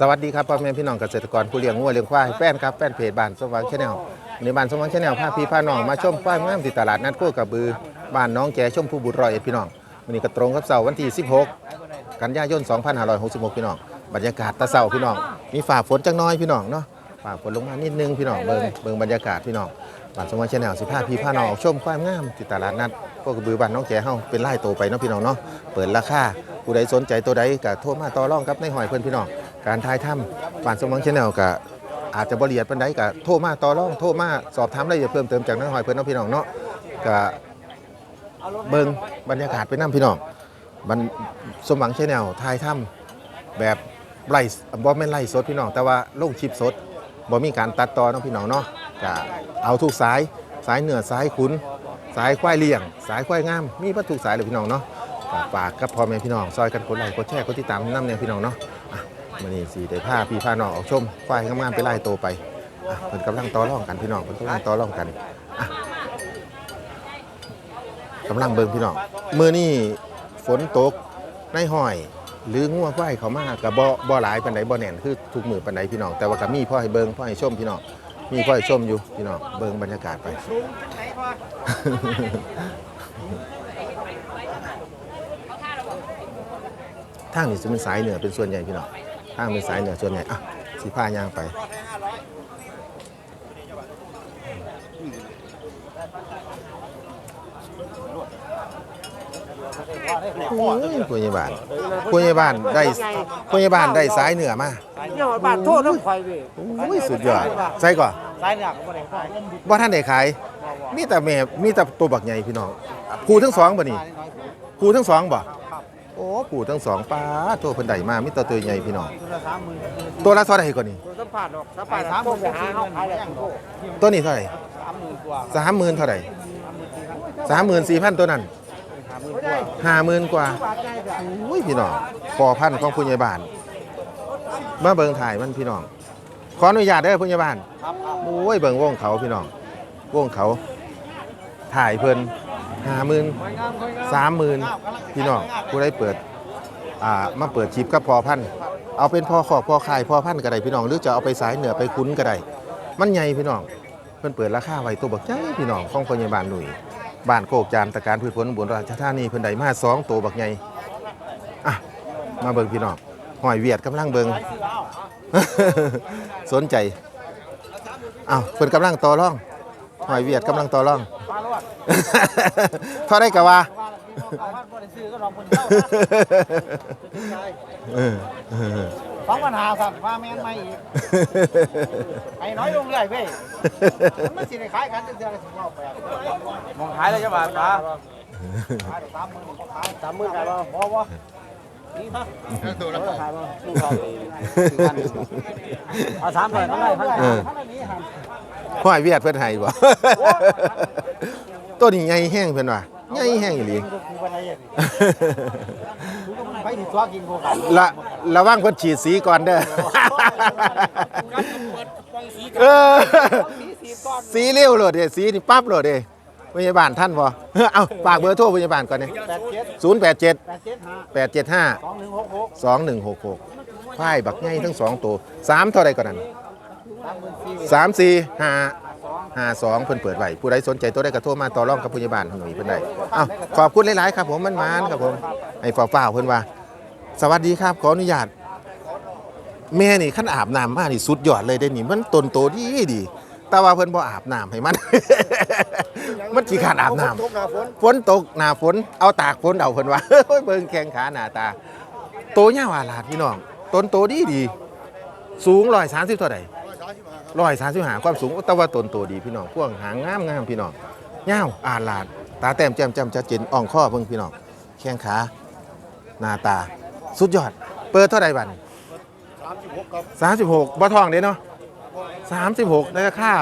สวัสดีครับพ่อแม่พี่น้องเกษตรกรผู้เลี้ยงงัวเลี้ยงควายแฟนครับแฟนเพจบ้านสว่างชาแนลในบ้านสว่างชาแนลพาพี่พาน้องมาชมควายงามที่ตลาดนัดโคกระบือบ้านน้องแก่ชมพูบุตรรอยเอ็ดพี่น้องวันนี้ก็ตรงกับเสาร์วันที่ 16 กันยายน 2566 พี่น้องบรรยากาศตะเสาพี่น้องมีฝ่าฝนจังน้อยพี่น้องเนาะฝ่าฝนลงมานิดนึงพี่น้องเบิ่งเบิ่งบรรยากาศพี่น้องบ้านสว่างชาแนลสิพาพี่พาน้องชมควายงามที่ตลาดนัดโคกระบือบ้านน้องแก่เฮาเป็นไล่โตไปเนาะพี่น้องเนาะเปิดราคาผู้ใดสนใจตัวใดก็โทรมาต่อรองกับในหอยเพิ่นพี่น้อง การทายถ้ำฝ่านสมองชแนลก็อาจจะบริเอียดปานใดก็โทรมาต่อรองโทรมาสอบถามรายละเอียดเพิ่มเติมจากนักหอยเพิ่นน้องพี่น้องเนาะก็เบิงบรรยากาศไปนํพี่น้องบันสมหวังชแนลทายถ้ำแบบไล่บ่แม่นไล่สดพี่น้อง แต่ว่าลงคลิปสดบ่มีการตัดต่อน้องพี่น้องเนาะก็เอาทุกสายสายเหนือสายขุนสายควายเลี้ยง สายควายงามมีประทุสายเลยพี่น้องเนาะก็ฝากกับพ่อแม่พี่น้องซอยกันกดไลค์กดแชร์กดติดตามน้ำเนี่ยพี่น้องเนาะ มื้อนี้สิได้พาพี่พาน้องออกชมควายงามๆไปไล่โตไปอะเพิ่นกำลังต่อรองกันพี่น้องเพิ่นกำลังต่อรองกันอะกำลังเบิ่งพี่น้องมื้อนี้ฝนตกในห้อย หรืองัวควายเขามาก็บ่บ่หลายปานใดบ่แน่นคือทุกมือปานใดพี่น้องแต่ว่าก็มีพ่อให้เบิ่งพ่อให้ชมพี่น้องมีพ่อให้ชมอยู่พี่น้องเบิ่งบรรยากาศไป ทางนี้จะเป็นสายเหนือเป็นส่วนใหญ่พี่น้อง ทางเป็นสายเหนือส่วนใหญ่อะสีผ้ายางไปผู้ใหญ่บ้านผู้ใหญ่บ้านได้ผู้ใหญ่บ้านได้สายเหนือมาเนี่ยว่าบ้านโทษน้ำข่อยพี่โอ้ยสุดยอดใช่ก่อนสายเนี่ยก็บ่ได้ข่อยว่าท่านได้ขาย มีแต่แม่มีแต่ตัวบักใหญ่พี่น้องผูทั้งสองบ่นี่ผูทั้งสองบ่ โอ้ผูทั้งสองป้าตัวเพิ่นได้มามีแต่ตัวใหญ่พี่น้องตัวละ30,000ตัวละเท่าไหร่ก่อนนี่ตัวสัมภาษณ์ดอกสัมภาษณ์30,000ไปหาเฮาขายได้โทษตัวนี้เท่าไหร่30,000กว่าสามหมื่นเท่าไหร่สามหมื่นสี่พันตัวนั้น30,000กว่าห้าหมื่นกว่าบาทใหญ่จ้ะอุ้ยพี่น้องพอพันธุ์ของผู้ใหญ่บ้านมาเบิ่งถ่ายมันพี่น้อง ขออนุญาตเด้อผู้ใหญ่บ้านครับครับโอ้ยเบิ่งวงเขาพี่น้องวงเขาถ่ายเพิ่น ห้าหมื่นสามหมื่นพี่น้องผู้ใดเปิดอ่ามาเปิดชิปกับพอพันเอาเป็นพอขอกพอขายพอพันก็ได้พี่น้องหรือจะเอาไปสายเหนือไปคุ้นก็ได้มันใหญ่พี่น้องเพิ่นเปิดราคาไว้ตัวบักใหญ่พี่น้องของพยาบาลหนุ่ยบ้านโคกจานตะการพืชผลบุญราชธานีเพิ่นได้มาสองตัวบักใหญ่อะมาเบิ่งพี่น้องหอยเวียดกำลังเบิ่งสนใจอ้าวเพิ่นกำลังต่อรอง หอยเวียดกำลังต่อรองมาแล้วเท่าได้กะว่าเอาพันบ่ได้ซื้อก็ลองคนเดียวเออเออสองปัญหาสั่นว่าแม่นไม่อีกไอ้น้อยลงเรื่อยเว้ยมันสิได้ขายกันเดือนละสิบเก้าแปดมองขายเลยจ้ะบาทครับขายสามหมื่นขายสามหมื่นขายบ่บ่บ่นี่ฮะตัวละขายบ่สู้เขาเอาสามพันเท่าไหร่พันเออ เท่าไหร่นี้ครับ ห้อยเวียดเพิ่นให้บ่ ตัวนี้ใหญ่แห้งเพิ่นว่าใหญ่แห้งอีหลี ไปถึงตัวกินโคกันละระวังเพิ่นฉีดสีก่อนเด้อ เออ สีเร็วโลดเด้สีนี่ปั๊บโลดเด้พยาบาลท่านบ่เอาฝากเบอร์โทรพยาบาลก่อนนี่แปดเจ็ด087 แปดเจ็ดห้า875 สองหนึ่งหกหก2166พายบักใหญ่ทั้งสองตัวสามเท่าใดก่อนนั้น สามหมื่นสี่3 4 5 5 2เพิ่นเปิดไว้ผู้ใดสนใจตัวใดก็โทรมาต่อรองกับพยาบาลหน่อยเพิ่นได้อ้าวขอบคุณหลายๆครับผมมันมานครับผมให้ฝ่าวๆเพิ่นว่า สวัสดีครับขออนุญาตแม่นี่ขั้นอาบน้ำมานี่สุดยอดเลยเด้นี่มันตนโตดีดีแต่ว่าเพิ่นบ่อาบน้ำให้มัน มันขี้ขาดอาบน้ำฝนตกหน้าฝน เอาตากฝนเอาเพิ่นว่าโอ้ยเบิ่งแข้งขาหน้าตา โตยาวอาลาดพี่น้องต้นโตดีดี สูง130เท่า ใด135ความสูงแต่ว่าต้นโตดีพี่น้องพวกหางงามงามพี่น้องยาวอาลาด ตาแต้มแจ่มแจ่มชัดเจนอ่องข้อเบิ่งพี่น้องแข้งขาหน้าตา สุดยอด เปิดเท่าใดบัดนี้สามสิบหกครับ36บ่ทองเด้เนาะ36แล้วก็ค่า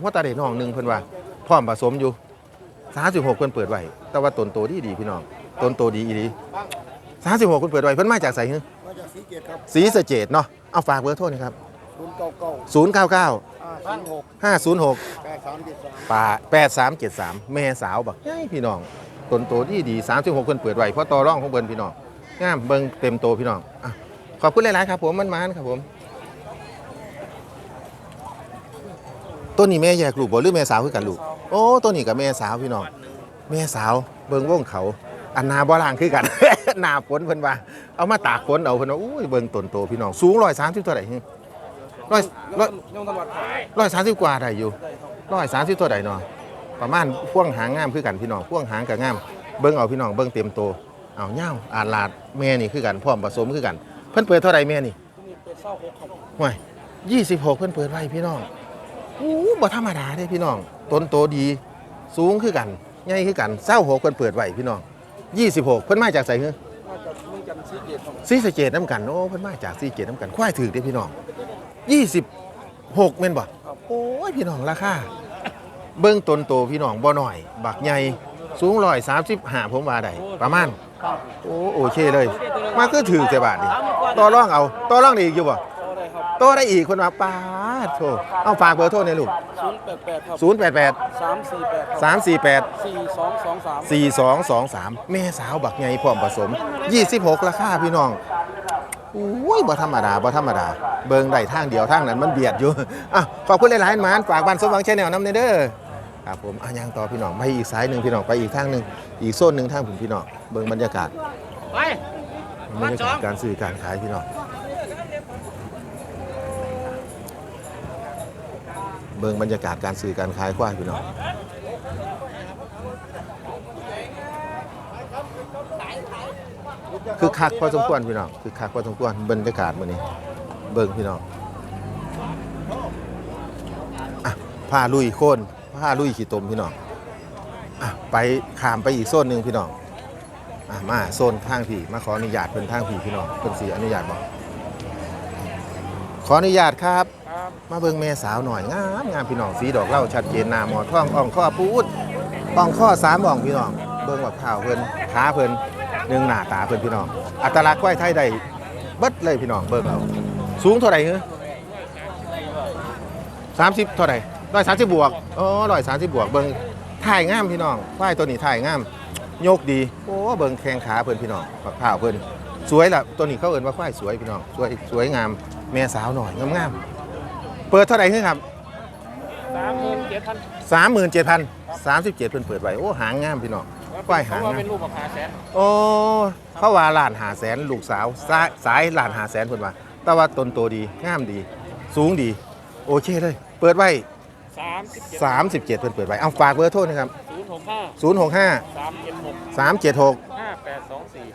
หัวตาเด็น้องหนึงเพิ่นว่าพร้อมผสมอยู่36เพิ่นเปิดไว้แต่ว่าต้นโตดีดีพี่น้องต้นโตดีอีหลี36เพิ่นเปิดไว้เพิ่นมาจากไสฮะมาจากสีเกตครับศรีสะเกษเนาะเอาฝากเบอร์โทรหนะครับ ศูนย์เก้าเก้า0 9 9 ห้าศูนย์หก5 0 6 แปดสามเจ็ดสามป่า8 3 7 3 แม่สาวบอกใหญ่พี่น้องตนโตดีดีสามสิบหกคนเปิดไวเพราะต่อร่องของเบิร์นพี่น้องงามเบิ่งเต็มโตพี่น้องอขอบคุณหลาย ๆ ครับผมมันมานครับผมต้นนี้แม่แยกลูกบ่หรือแม่สาวคือกันลูก โอ้ต้นนี้กับแม่สาวพี่น้อง แม่สาวเบิ่งว่องเขา อันนาบ่ล่างคือกัน หนาฝนเพิ่นว่าเอามาตากฝนเอาเพิ่นว่าอุ้ยเบิ่งต้นโตพี่น้องสูงร้อยสา130เท่าไหร ร้อยร้อยยงตำรวจร้อยสามสิบกว่าได้อยู่ร้อยสามสิบตัวใดเนาะประมาณพ่วงหางงามคือกันพี่น้องพ่วงหางกับงามเบิ่งเอาพี่น้องเบิ่งเต็มโตเอาเง่าอาดลาดแม่นี่คือกันพร้อมผสมคือกัน เพิ่นเปิดเท่าไหร่แม่นี่มีเปิดเศร้าหกครับห่วยยี่สิบหกเพิ่นเปิดไว้พี่น้องอู้บ่ธรรมดาเด้พี่น้องต้นโตดี สูงคือกันใหญ่คือกันเศร้าหกเพิ่นเปิดไว้พี่น้องยี่สิบหกเพิ่นมาจากไสเฮ้มาจากเมืองจันทร์ซีเกตครับซีสะเกตน้ำกันโอ้เพิ่นมาจากซีสะเกตน้ำกันควายถือเด้พี่น้อง ยี่สิบหกแม่นบ่โอ้ยพี่น้องราคาเบิ่งต้นโตพี่น้องบ่น้อย บักใหญ่สูงร้อยสามสิบห้าผมว่าได้ประมาณครับโอ้โอเคเลย มาคือถือแต่บาทนี่ต่อรองเอาต่อรองได้อีกอยู่บ่โตได้ครับต่อได้อีกคนว่าป้าดโทเอาฝากเบอร์โทรหน่อยลูกศูนย์แปดแปดครับ0 8 8สามสี่แปด3 4 8สี่สองสองสาม4 2 2 3 แม่สาวบักใหญ่พร้อมผสม 26ราคาพี่น้อง อุ้ยบ่ธรรมดาบ่ธรรมดา เบิ่งได้ทางเดียวทางนั้นมันเบียดอยู่อะขอบคุณหลายๆหมานฝากบ้านสมหวังแชนแนลน้ำในเด้อครับผมอะยังต่อพี่น้องไปอีกสายหนึ่งพี่น้องไปอีกทางหนึ่งอีกโซนหนึ่งทางผมพี่น้องเบิ่งบรรยากาศไปบรรยากาศการซื้อการขายพี่น้องเบิ่งบรรยากาศการซื้อการขายควายพี่น้อง คือคักพอสมควรพี่น้องคือคักพอสมควรบรรยากาศมื้อนี้ เบิ่งพี่น้องอะผ้าลุยโคนผ้าลุยขี้ตมพี่น้องอะไปขามไปอีกโซนหนึ่งพี่น้องอะมาโซนทางผีมาขออนุญาตเป็นทางผีพี่น้องเป็นสีอนุญาตบอกขออนุญาตครับ มาเบิ่งแม่สาวหน่อยงามงามพี่น้องสีดอกเหล่าชัดเจนหน้าหมอท่องอ่องข้อปูดอ่องข้อสามอ่องพี่น้องเบิ่งว่าข้าวเพิ่นขาเพิ่น หนึ่งหน้าตาเพิ่นพี่น้อง อัตลักษณ์ควายไทยได้เบิดเลยพี่น้องเบิ่งเอาสูงเท่าไหร่เฮ้สามสิบเท่าไหร่ร้อยสามสิบบวกอ๋อร้อยสามสิบบวกเบิ่งถ่ายงามพี่น้องควายตัวนี้ถ่ายงามโยกดีโอ้เบิ่งแข้งขาเพิ่นพี่น้องปักผ้าวเพิ่นสวยล่ะตัวนี้เขาเอิ้นว่าควายสวยพี่น้องสวยสวยงามแม่สาวหน่อยงามๆเปิดเท่าไหร่ครับสามหมื่นเจ็ดพันสามหมื่นเจ็ดพันสามสิบเจ็ดเพิ่นเปิดไว้โอ้หางงามพี่น้อง ควายหางว่านะเป็นลูกมะขามแสนโอ้เขาว่าล้านหาแสนลูกสาวสายสายล้านหาแสนเพิ่นว่า แต่ว่าตนโตดีงามดี สูงดี โอเคเลย เปิดไว้ สามสิบเจ็ดสามสิบเจ็ดเพิ่นเปิดไว้เอาฝากเบอร์โทรนะครับ ศูนย์หกห้าศูนย์หกห้าสามเจ็ดหกสามเจ็ดหก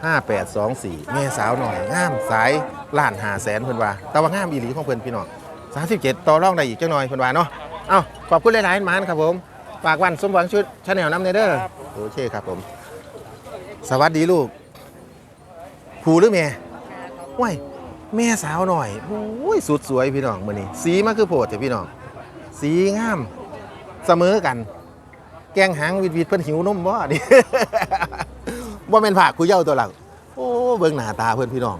ห้าแปดสองสี่ 5824แม่สาวหน่อยงามสายล้านหาแสนเพิ่นว่า แต่ว่างามอีหลีของเพิ่นพี่น้อง37 ต่อรองได้อีกจังหน่อยเพิ่นว่าเนาะเอ้าขอบคุณหลายๆหมานครับผมฝากวันสมหวังชุดชาแนลน้ำเนเด้อ โอเคครับผม สวัสดีลูกผูหรือแม่ว้ายแม่สาวหน่อยโอ้ยสุดสวยพี่น้องมื้อนี้สีมันคือโพดแต่พี่น้อง สีงาม เสมอกัน แกงหางวิดวิดเพิ่นหิวนมบ่ดิบ่แม่นผักคุยเย้าตัวหลังโอ้เบิ่งหน้าตาเพิ่นพี่น้อง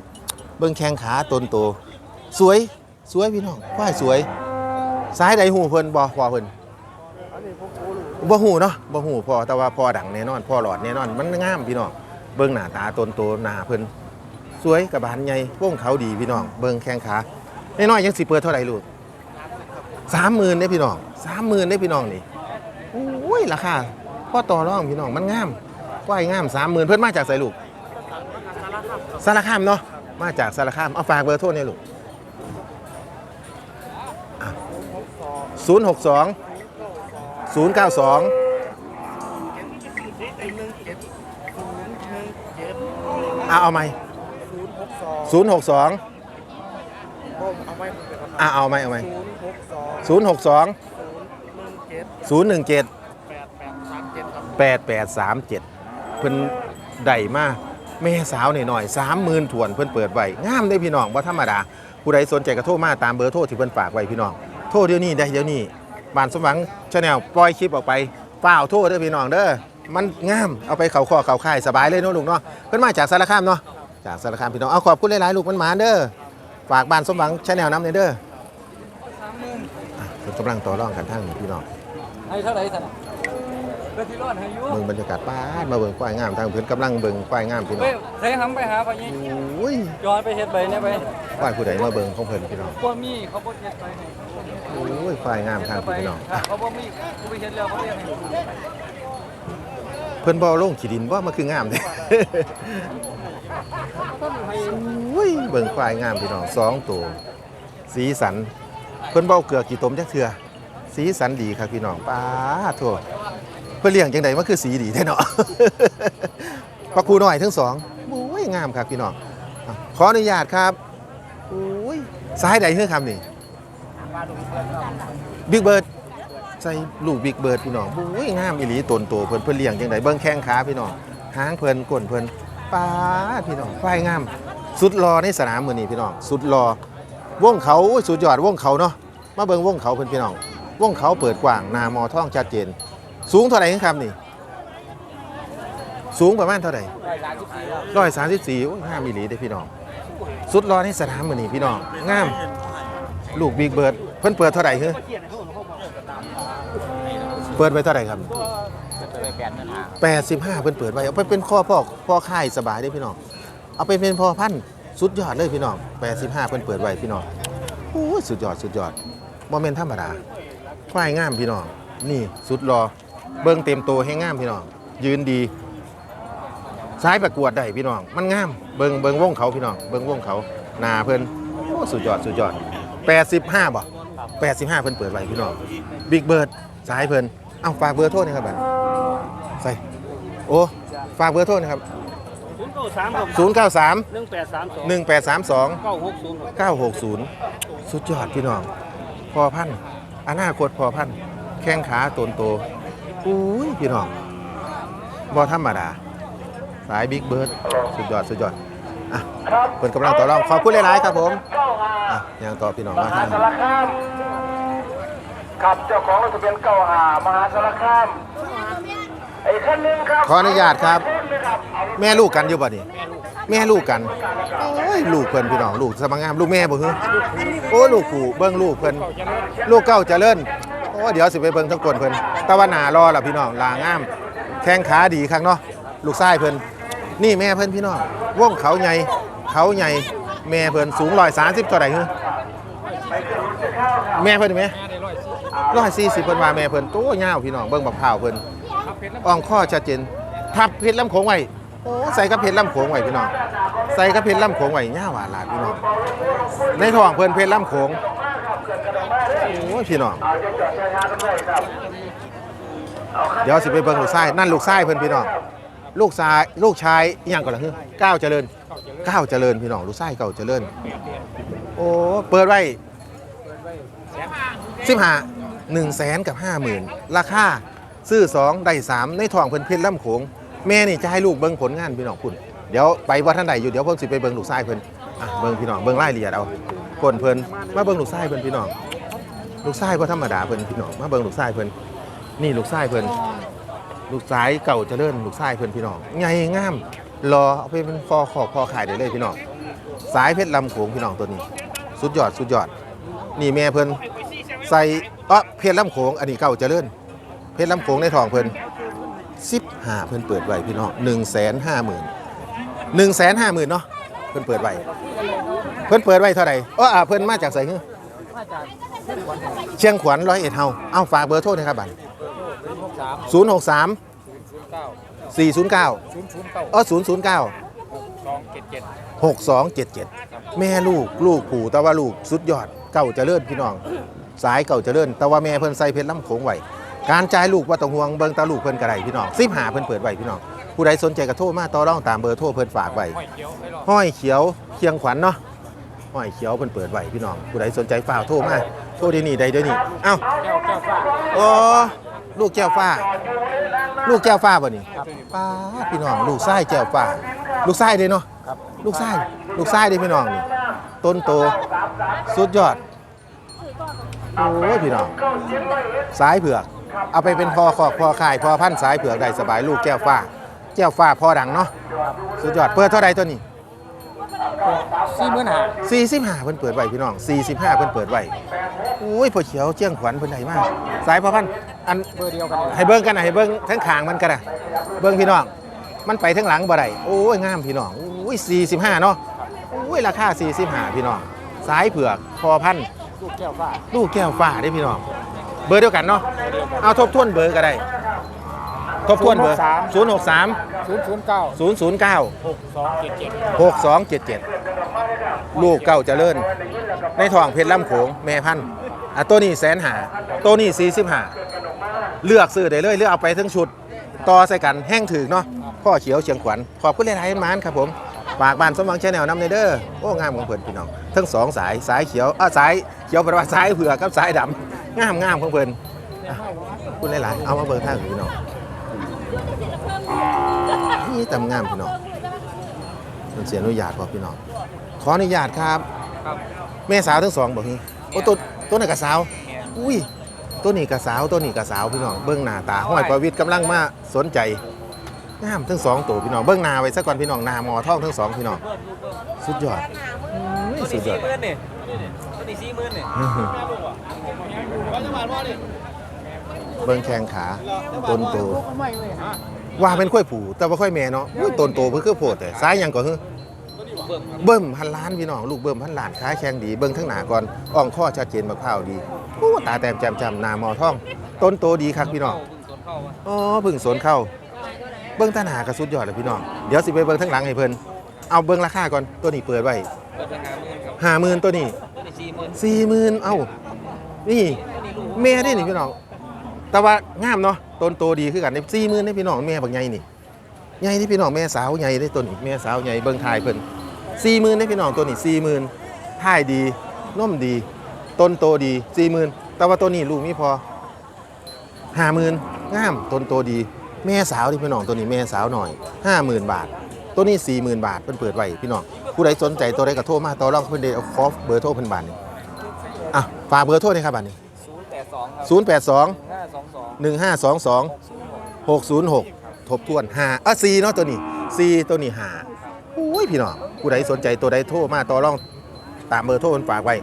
เบิ่งแข้งขาตนโต สวยสวยพี่น้องควายสวยสายใดหูเพิ่นบ่พอเพิ่นอันนี้พวกกูรู้ บ่หูเนาะบ่หูพอแต่ว่าพอดังแน่นอนพอหลอดแน่นอน มันงามพี่น้องเบิ่งหน้าตาตนโตหน้าเพิ่นสวยกระบาลใหญ่วงเขาดีพี่น้องเบิ่งแข้งขาน้อยๆยังสิเปิดเท่าไหร่ลูก30,000เด้พี่น้อง30,000เด้พี่น้องนี่โอ้ยราคาพ่อต่อรองพี่น้องมันงามควายงาม30,000เพิ่นมาจากไสลูกสารคามเนาะมาจากสารคามเอาฝากเบอร์โทรเนี่ยลูกศู นย์หกสองศูนย์เก้าสองอาเอาไหมศูนย์หกสององผมเอาไว้ผมเอาไหมเอาไหมศูนย์หกสองศูนย์หนึ่งเจ็ดแปดแปดสามเจ็ดเพิ่นได้มาแม่สาวหน่อยหน่อยสามหมื่นถวนเพิ่นเปิดไว้งามได้พี่น้องว่าธรรมดา ผู้ใดสนใจก็โทรมาตามเบอร์โทรที่เพิ่นฝากไว้พี่น้อง โทรเดี๋ยวนี้ได้เดี๋ยวนี้ บ้านสมหวังชาแนลปล่อยคลิปออกไปเปล่าโทรเด้อพี่น้องเด้อมันงามเอาไปเขาข้อเขาค่ายสบายเลยเนาะลูกเนาะเพิ่นมาจากสารคามเนาะจากสารคามพี่น้องเอาขอบคุณหลายๆลูกมันหมาเด้อฝากบ้านสมหวังชาแนลน้ำในเด้ออะเพิ่นกำลังต่อรองกันทางนี้พี่น้องให้เท่าไหร่สันก็ที่รอดให้อยู่เบิ่งบรรยากาศป้าดมาเบิ่งควายงามทางเพิ่นกำลังเบิ่งควายงามพี่น้ไปองใส่หำไปหาพ่อยี่โอ้ยย้อนไปเฮ็ดใบเนี่ยไปควายผู้ใดมาเบิ่งของเพิ่นพี่น้องบ่มีเขาบ่เฮ็ดใบให้ โอ้ยควายงามทางไปพี่น้องเขาบ่มีกูไปเฮ็ดแล้วเขาเฮ็ดให้เพิ่นบ่ลงขี้ดินบ่ามาคืองามเด้โอ้ยเบิ่งควายงามพี่น้องสองตัวสีสัน เพิ่นบอาเกลือกี่ตมจักเทื่อสีสันดีครับพี่น้องป้าดโทษเพิ่นเลี้ยงจังไดมันคือสีดีแท้เนาะพระครูน้อยทั้งสองโอ้ยงามครับพี่น้องขออนุญาตครับโอ้ยซ้ายใดเฮือคำนี่ บิ๊กเบิร์ดใส่ลูกบิ๊กเบิร์ดพี่น้องโอ้ยงามอีหลีตนโตเพิ่นเพิ่นเลี้ยงจังไดเบิ่งแข้งขาพี่น้องหางเพิ่นก้นเพิ่นป้าพี่น้องควายงาม สุดรอในสนามมื้อนี้พี่น้องสุดรอวงเขาสุดยอดวงเขาเนาะมาเบิ่งวงเขาเพิ่นพี่น้องวงเขาเปิดกว้างหนามอท่องชัดเจน สูงเท่าไหร่ครับนี่ สูงประมาณเท่าไหร่ร้อยสามสิบสี่โอ้ยงามอีหลีเด้พี่น้องสุดรอในสนามมื้อนี้พี่น้องงาม ลูกบิ๊กเบิร์ด เพิ่นเปิดเท่าไหร่เฮ้เปิดไว้เท่าไหร่ครับแปดสิบห้าเพิ่นเปิดไว้เอาไปเป็นข้อพ่อพ่อค่ายสบายได้พี่น้องเอาไปเป็นพ่อพันธุ์สุดยอดเลยพี่น้อง85เพิ่นเปิดไว้พี่น้องโอ้สุดยอดสุดยอดบ่แม่นธรรมดาควายงามพี่น้องนี่สุดรอเบิ่งเต็มโตให้งามพี่น้องยืนดีสายประกวดได้พี่น้อง มันงามเบิ่งเบิ่งวงเขาพี่น้องเบิ่งวงเขาหนาเพิ่นโอ้สุดยอดสุดยอด85บ่ 85เพิ่นเปิดไว้พี่น้องบิ๊กเบิร์ดสายเพิ่นเอ้าฝากเบอร์โทรหนะครับบัดใส่โอ้ฝากเบอร์โทรหนะครับศูนย์เก้าสาม093หนึ่งแปดสามสอง1832เก้าหกศูนย์960สุดยอดพี่น้องพอพันธุ์อนาคตพอพันธุ์แข้งขาตนโตอุ้ยพี่น้องบ่ธรรมดา สายบิ๊กเบิร์ดสุดยอดสุดยอดอะเพิ่นกำลังต่อรองขอบคุณหลาย ๆ ครับผมอะยังต่อพี่น้องมาทางสารคาม ขับเจ้าของรถทะเบียนเก้าหามหาสารคามไอ้คันหนึงครับขออนุญาตครับครับ แม่ลูกกันอยู่บ่นี่แม่ลูกกันโอ้ยลูกเพิ่นพี่น้องลูกสมังงามลูกแม่บ่ฮึโอ้ลูกผู้เบิ่งลูกเพิ่นลูกเก้าเจริญโอ้เดี๋ยวสิไปเบิ่งทั้งกวนเพิ่นแตะวันหน้ารอล่ะพี่น้องลางามแข้งขาดีคักเนาะลูกชายเพิ่นนี่แม่เพิ่นพี่น้องวงเขาใหญ่เขาใหญ่แม่เพิ่นสูง130เท่าใดฮึแม่เพิ่นนี่แม่ 140เพิ่นว่าแม่เพิ่นตัวยาวพี่น้องเบิ่งบักพร้าวเพิ่นอ่องข้อชัดเจนทับเพชรลำโขงไว้โอ้ใส่กับเพชรลำโขงไว้พี่น้องใส่กับเพชรลำโขงไว้ย่าหวานหลาพี่น้องในท้องเพิ่นเพชรลำโขงโอ้ยพี่น้องเดี๋ยวสิไปเบิ่งลูกชายนั่นลูกชายเพิ่นพี่น้องลูกชายลูกชายอีหยังก่อนล่ะคือก้าวเจริญก้าวเจริญพี่น้องลูกชายก่าวเจริญโอ้เปิดไว้สิบห้า หนึ่งแสนกับห้าหมื่นราคาซื้อ 2 ได้3ในท้องเพิ่นเพชรล่ำโขงแม่นี่จะให้ลูกเบิ่งผลงานพี่น้องคุณเดี๋ยวไปว่าท่านใดอยู่เดี๋ยวเพิ่นสิไปเบิ่งลูกชายเพิ่นอะเบิ่งพี่น้องเบิ่งรายละเอียดเอาคนเพิ่นมาเบิ่งลูกชายเพิ่นพี่น้องลูกชายบ่ธรรมดาเพิ่นพี่น้องมาเบิ่งลูกชายเพิ่นนี่ลูกชายเพิ่นลูกชายเก่าเจริญลูกชายเพิ่นพี่น้องใหญ่งามรอเอาไปเป็นคอขอบคอขายได้เลยพี่น้องสายเพชรลำโขงพี่น้องตัวนี้ สุดยอดสุดยอด นี่แม่เพิ่น ใส่เออเพชรลำโขงอันนี้เก่าเจริญเพชรลำโขงในทองเพิ่นสิบห้าเพิ่นเปิดไว้พี่น้องหนึ่งแสนห้าหมื่นหนึ่งแสนห้าหมื่นเนาะเพิ่นเปิดไว้เพิ่นเปิดไว้เท่าไหร่เอออ่าเพิ่นมาจากไสฮือเชียงขวัญร้อยเอ็ดเฮาเอาฝากเบอร์โทรหนะครับบัตรศูนย์หกสามสี่ศูนย์เก้าเออศูนย์ศูนย์เก้าหกสองเจ็ดเจ็ดแม่ลูกลูกปู่แต่ว่าลูกสุดยอดเก่าเจริญพี่น้อง สายเก่าเจริญ แต่ว่าแม่เพิ่นใส่เพชรลำโขงไว้การจ่ายลูกว่าต้องห่วงเบิ่งตาลูกเพิ่นกระไรพี่น้องสิบหาเพิ่นเปิดไว้พี่น้องผู้ใดสนใจก็โทรมาต่อรองตามเบอร์โทรเพิ่นฝากไว้ห้อยเขียวเคียงขวัญเนาะห้อยเขียวเพิ่นเปิดไว้พี่น้องผู้ใดสนใจฝากโทรมาโทรเดี๋ยนี้ใดเดี๋ยวนี้เอ้าโอ้ลูกแก้วฟ้า ลูกแก้วฟ้าบ่นี่ป้าพี่น้องลูกไส้แก้วฟ้า ลูกไส้เด้เนาะลูกไส้ลูกไส้เด้พี่น้องนี่ต้นโตสุดยอด โอ้ยพี่น้องสายเผือก เอาไปเป็นพอขอกพอข่ายพอพันธุ์สายเผือกได้สบายลูกแก้วฟ้า แก้วฟ้าพอดังเนาะสุดยอดเปิดเท่าใดตัวนี้สี่หมื่นห้า45เพิ่นเปิดไว้พี่น้อง45เพิ่นเปิดไว้โอ้ยพอเขียวเจียงขวัญเพิ่นได้มาก สายพอพันธุ์อันเบอร์เดียวกันเลยให้เบิ้งกันนะให้เบิ้งทั้งขางมันกันนะเบิ้งพี่น้องมันไปทั้งหลังบ่ได้โอ้ยงามพี่น้องอุ้ย45เนาะอุ้ยราคา45พี่น้องสายเผือกพอพันธุ์ ลูกแก้วฟ้าลูกแก้วฟ้าได้พี่น้อง เบอร์เดียวกันเนาะ เอาทบทวนเบอร์ก็ได้ ทบทวนเบอร์063ศูนย์ศูนย์เก้า009หกสองเจ็ดเจ็ด6277ลูกเก้าเจริญ ในท้องเพชรลำโขงแม่พันธุ์อะตัวนี้แสนหาตัวนี้45เลือกซื้อได้เลยเลือกเอาไปทั้งชุด ต่อใส่กันแห้งถือเนาะพ่อเขียวเชียงขวัญขอบคุณหลายๆมานครับผม ฝากบ้านสมหวังแชนแนลน้ำในเด้อโอ้งามของเพิ่นพี่น้องทั้งสองสายสายเขียวอะสายเขียวแปลว่าสายเผือกกับสายดำงามงามของเพิ่นอะขอบคุณหลายๆเอามาเบิ่งทางพี่น้องนี่ตำงามพี่น้องมันเสียอนุญาตบ่พี่น้องขออนุญาตครับ ครับแม่สาวทั้งสองบอกโอ้ตัวตัวไหนกับสาว อุ้ยตัวนี้กับสาวตัวนี้กับสาวพี่น้องเบื้องหน้าตาห้อยประวิทย์กำลังมาสนใจ งามทั้งสองตัวพี่น้องเบื้องหน้าไว้ซะก่อนพี่น้องหน้าหมอท่องทั้งสองพี่น้องสุดยอดอุ้ยสุดยอดหมื่นนี่ตัวนี้สี่หมื่นนี่เบื้องแข้งขาต้นโตว่าเป็นค่อยผูแต่ว่าค่อยแม่เนาะอุ้ยต้นโตเพื่อคือโพดแต่ซ้ายหยังก่อนคือเบิ่มครับเบิ่มพันล้านพี่น้องลูกเบิ่มพันล้านค้าแข็งดีเบิ่งทั้งหนาก่อนอ่องข้อชัดเจนมะพร้าวดีโอ้ตาแต้มแจ่มจำหนาหมอท่อง ต้นโตดีครับพี่น้องเพิ่งสวนเข้ามาอ๋อเพึ่งสนเข้า เบิ่งตาหนากระสุดยอดเลยพี่น้องเดี๋ยวสิไปเบิ่งทั้งหลังให้เพิ่นเอาเบิ่งราคาก่อนตัวนี้เปิดไว้เปิดไปหาหมื่นครับห้าหมื่นตัวนี้ตัวนี้สี่หมื่นสี่หมื่นเอ้านี่แม่ได้นี่พี่น้องแต่ว่างามเนาะต้นโตดีคือกันสี่หมื่นได้พี่น้องแม่บักใหญ่นี่ใหญ่ที่พี่น้องแม่สาวใหญ่ได้ตัวนี้แม่สาวใหญ่เบิ่งทายเพิ่นสี่หมื่นได้พี่น้องตัวนี้สี่หมื่นท่ายดีนุ่มดีต้นโตดีสี่หมื่นแต่ว่าตัวนี้ลูกมีพอห้าหมื่นงามต้นโตดี แม่สาวที่พี่น้องตัวนี้แม่สาวหน่อยห้าหมื่นบาท ตัวนี้สี่หมื่นบาทเพิ่นเปิดไว้พี่น้องผู้ใดสนใจตัวใดก็โทรมาต่อรองเพิ่นเดเอาคอฟเบอร์โทรเพิ่นบาทนี่อะฝากเบอร์โทรนี่ครับบาทนี้ศูนย์แปดสองครับศูนย์แปดสองห้าสองสองหนึ่งห้าสองสองหกศูนย์หกทบทวนห้าอะสี่เนาะตัวนี้สี่ตัวนี้ห้าอุ้ยพี่น้องผู้ใดสนใจตัวใดโทรมาต่อรองตามเบอร์โทรเพิ่นฝากไว้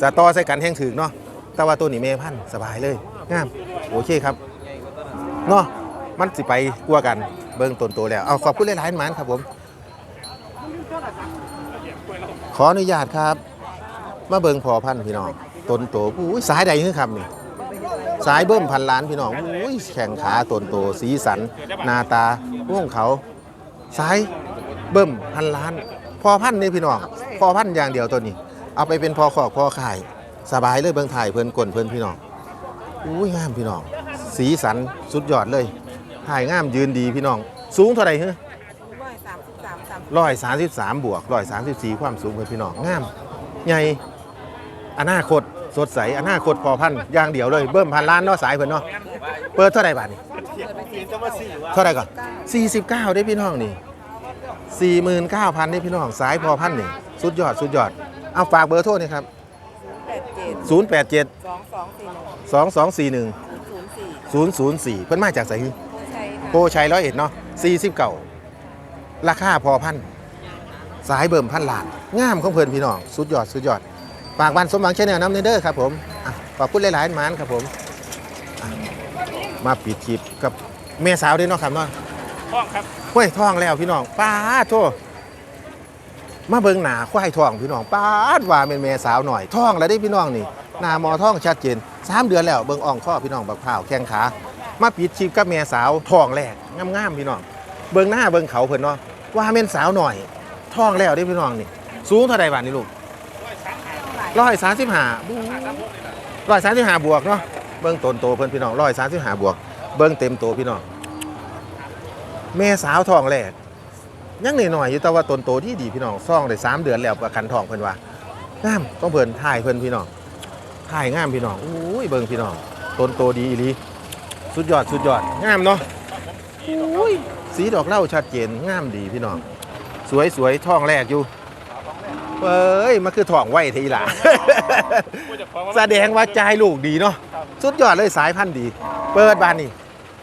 จะต่อใส่กันแห้งถึกเนาะแต่ว่าตัวนี้แม่พันธุ์สบายเลยงามโอเคครับใหญ่กว่าตัวนั้นเนาะ มันสิไปกลัวกันเบิ่งต้นโตแล้วเอาขอบคุณหลายๆหมันครับผม ขออนุญาตครับ มาเบิ่งพอพันพี่น้องต้นโตอุ้ยสายใดคือครับนี่สายเบิ่มพันล้านพี่น้องอุ้ยแข่งขาต้นโตสีสันหนาตาว่องเขาสายเบิ่มพันล้าน พอพันนี่พี่น้องพอพันอย่างเดียวตัวนี้ เอาไปเป็นพอขอกพอขาย สบายเลยเบิ่งถ่ายเพิ่นกลนเพิ่นพี่น้องอุ้ยงามพี่น้อง สีสันสุดยอดเลย ถ่ายงามยืนดีพี่น้อง สูงเท่าไหร่ฮะร้อยสามสิบสามสามร้อยสามสิบสามบวกร้อยสามสิบสี่ความสูงเพื่อนพี่น้องงามใหญ่อนาคตสดใสอนาคตพอพันธุ์อย่างเดียวเลยเบิ่มพันล้านเนาะสายเพิ่นเนาะเปิดเท่าไหร่บาทนี่เท่าไหร่ก่อนสี่สิบเก้าได้พี่น้องนี่สี่หมื่นเก้าพันได้พี่น้องสายพอพันธุ์นี่สุดยอดสุดยอดเอาฝากเบอร์โทรนี่ครับแปดเจ็ดศูนย์แปดเจ็ดสองสองสี่หนึ่งสองสองสี่หนึ่งศูนย์สี่ศูนย์ศูนย์สี่เพิ่นมาจากไสคือใช่ค่ะ โพชัยร้อยเอ็ดเนาะสี่สิบเก่าราคาพอพันสายเบิ่มพันหลานงามของเพิ่นพี่น้อง สุดยอด สุดยอดฝากบ้านสมหวังชาแนลน้ำเนเด้อครับผมอะขอบคุณหลายๆหมานครับผมอะมาปิดคลิปกับแม่สาวเด้อเนาะครับเนาะห้องครับห้วยท้องแล้วพี่น้องป้าดโทมาเบิ่งหนาควายท้องพี่น้องป้าดว่าเป็นแม่สาวหน่อยท้องแล้วได้พี่น้องนี่หน้าหมอท้องชัดเจนสามเดือนแล้วเบิ่งอ่องข้อพี่น้องบักพร้าวแข้งขา มาปิดคลิปกับแม่สาวท้องแรกงามๆพี่น้องเบิ่งหน้าเบิ่งเขาเพิ่นเนาะว่าแม่นสาวหน่อยท้องแล้วได้พี่น้องนี่สูงเท่าใดบาทนี่ลูกร้อยสามสิบห้าร้อยสามสิบห้าบวกเนาะเบิ่งตนโตเพิ่นพี่น้องร้อยสามสิบห้าบวก เบิ่งเต็มโตพี่น้องแม่สาวท้องแรกยังหน่อยๆอยู่แต่ว่าตนโตที่ดีพี่น้องซ่องได้สามเดือนแล้วประกันทองเพิ่นว่างามต้องเพิ่นถ่ายเพิ่นพี่น้องถ่ายงามพี่น้องอุ้ยเบิ่งพี่น้องตนโตดีอีหลี สุดยอดสุดยอดงามเนาะอุ้ยสีดอกเหล้าชัดเจนงามดีพี่น้อง สวยสวยท้องแรกอยู่เอ้ยมันคือท้องไว้ทีหละแสดงว่าใจายลูกดีเนาะสุดยอดเลยสายพันธุ์ดี เปิดบานนี่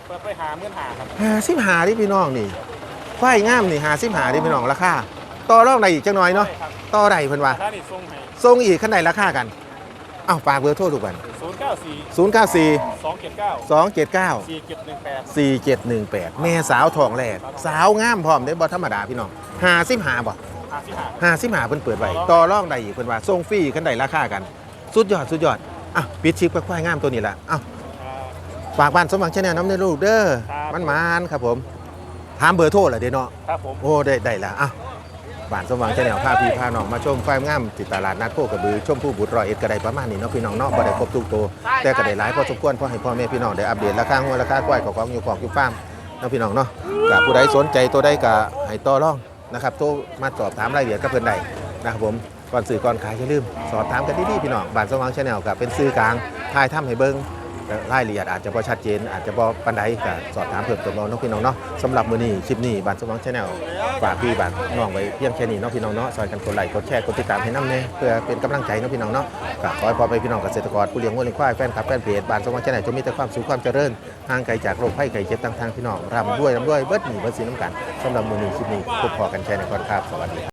เปิดไปหาหมื่นหาครับหาสิบหาที่พี่น้องนี่ควายงามนี่หาสิบหาที่พี่น้องราคาต่อรองได้อีกจังน้อยเนาะต่อได้เพิ่นว่าถ้านี่ส่งให้ส่งอีกขั้นใดราคากัน อ้าวฝากเบอร์โทรทุกวันศูนย์เก้าสี่094 สองเจ็ดเก้า279 สี่เจ็ดหนึ่งแปด4718 แม่สาวทองแรกสาวงามพร้อมได้บ่ธรรมดาพี่น้อง55บ่ หาที่หา55เพิ่นเปิดไว้ต่อรองได้อีกเพิ่นว่าส่งฟรีกันได้ราคากัน สุดยอดสุดยอดอะปิดชิปควายๆงามตัวนี้ล่ะเอ้าฝากบ้านสมหวังชาแนลน้ำในลูกเด้อมันมานๆครับผม ถามเบอร์โทรล่ะเด้เนาะครับผม โอ้ได้ได้แล้วอะ บ้านสมหวังชาแนลพาพี่พาน้องมาชมควายงามติดตลาดนัดโคกระบือชมผู้บุตรร้อยเอ็ดก็ได้ประมาณนี้เนาะพี่น้องเนาะบ่ได้ครบทุกตัวแต่ก็ได้หลายพอสมควรพอให้พ่อแม่พี่น้องได้อัปเดตราคาหัวราคาควายของของอยู่ของอยู่ฟาร์มเนาะพี่น้องเนาะกับผู้ใดสนใจตัวใดก็ให้ต่อรองนะครับโทรมาสอบถามรายละเอียดกับเพิ่นได้นะครับผมก่อนสื่อก่อนขายอย่าลืม สอบถามกันดีๆพี่น้องบ้านสมหวังชาแนลก็เป็นสื่อกลางถ่ายทำให้เบิ่ง แต่รายละเอียดอาจจะพอชัดเจน อาจจะพอปันใดก็สอบถามเพิ่มเติมเราน้องพี่น้องเนาะสำหรับมื้อนี้คลิปนี้บ้านสมหวังชาแนลฝากพี่บ้านน้องไว้เพียงแค่นี้เนาะพี่น้องเนาะซอยกันกดไลค์กดแชร์กดติดตามให้น้ำเนี่ยเพื่อเป็นกำลังใจเนาะพี่น้องเนาะก็ขอให้พ่อไปพี่น้องเกษตรกรผู้เลี้ยงวัวเลี้ยงควายแฟนคลับแฟนเพจบ้านสมหวังชาแนลจะมีแต่ความสุขความเจริญห่างไกลจากโรคภัยไข้เจ็บต่างๆพี่น้องร่ำรวยร่ำรวยเบิดหนีเบิดสีน้ำกันสำหรับมื้อนี้คลิปนี้พบพอกันแค่ในก่อนครับสวัสดีครับ